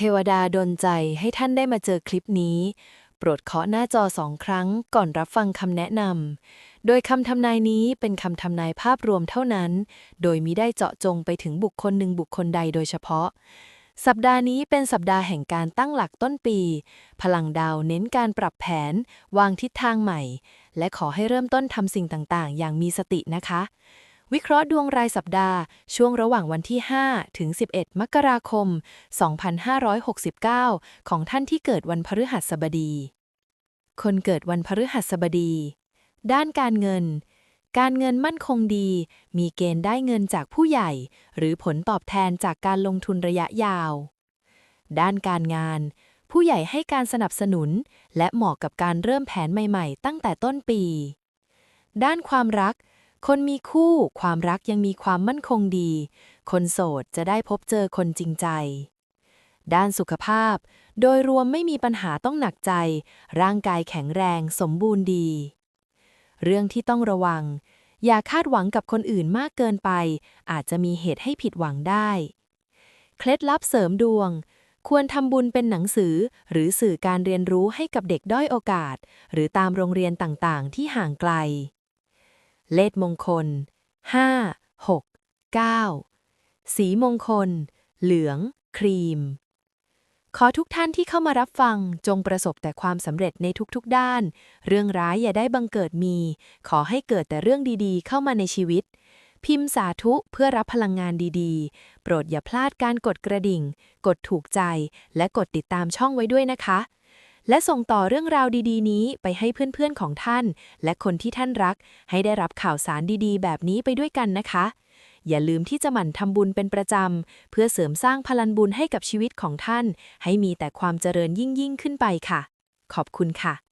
เทวดาดลใจให้ท่านได้มาเจอคลิปนี้ โปรดเคาะหน้าจอสองครั้งก่อนรับฟังคำแนะนำ โดยคำทำนายนี้เป็นคำทำนายภาพรวมเท่านั้น โดยมิได้เจาะจงไปถึงบุคคลหนึ่งบุคคลใดโดยเฉพาะ สัปดาห์นี้เป็นสัปดาห์แห่งการตั้งหลักต้นปี พลังดาวเน้นการปรับแผน วางทิศทางใหม่ และขอให้เริ่มต้นทำสิ่งต่างๆ อย่างมีสตินะคะ วิเคราะห์ดวงรายสัปดาห์ ช่วงระหว่างวันที่ 5 ถึง 11 มกราคม 2569 ของท่านที่เกิดวันพฤหัสบดี คนเกิดวันพฤหัสบดี ด้านการเงิน การเงินมั่นคงดี มีเกณฑ์ได้เงินจากผู้ใหญ่ หรือผลตอบแทนจากการลงทุนระยะยาว ด้านการงาน ผู้ใหญ่ให้การสนับสนุน และเหมาะกับการเริ่มแผนใหม่ ๆ ตั้งแต่ต้นปี ด้านความรัก คนมีคู่ความรักยังมีความมั่นคงดี คนโสดจะได้พบเจอคนจริงใจ ด้านสุขภาพ โดยรวมไม่มีปัญหาต้องหนักใจ ร่างกายแข็งแรงสมบูรณ์ดี เรื่องที่ต้องระวัง อย่าคาดหวังกับคนอื่นมากเกินไป อาจจะมีเหตุให้ผิดหวังได้ เคล็ดลับเสริมดวงควรทำบุญเป็นหนังสือหรือสื่อการเรียนรู้ให้กับเด็กด้อยโอกาส หรือตามโรงเรียนต่างๆ ที่ห่างไกล เลขมงคล 5 6 9 สีมงคล เหลือง ครีม ขอทุกท่านที่เข้ามารับฟังจงประสบแต่ความสำเร็จในทุกๆด้าน เรื่องร้ายอย่าได้บังเกิดมี ขอให้เกิดแต่เรื่องดีๆ เข้ามาในชีวิต พิมพ์สาธุเพื่อรับพลังงานดีๆ โปรดอย่าพลาดการกดกระดิ่ง กดถูกใจ และกดติดตามช่องไว้ด้วยนะคะ และส่งต่อเรื่องราวดีๆ นี้ไปให้เพื่อนๆของท่าน และคนที่ท่านรัก ให้ได้รับข่าวสารดีๆ แบบนี้ไปด้วยกันนะคะ อย่าลืมที่จะหมั่นทำบุญเป็นประจำ เพื่อเสริมสร้างพลันบุญให้กับชีวิตของท่าน ให้มีแต่ความเจริญยิ่งยิ่งๆขึ้นไปค่ะ ขอบคุณค่ะ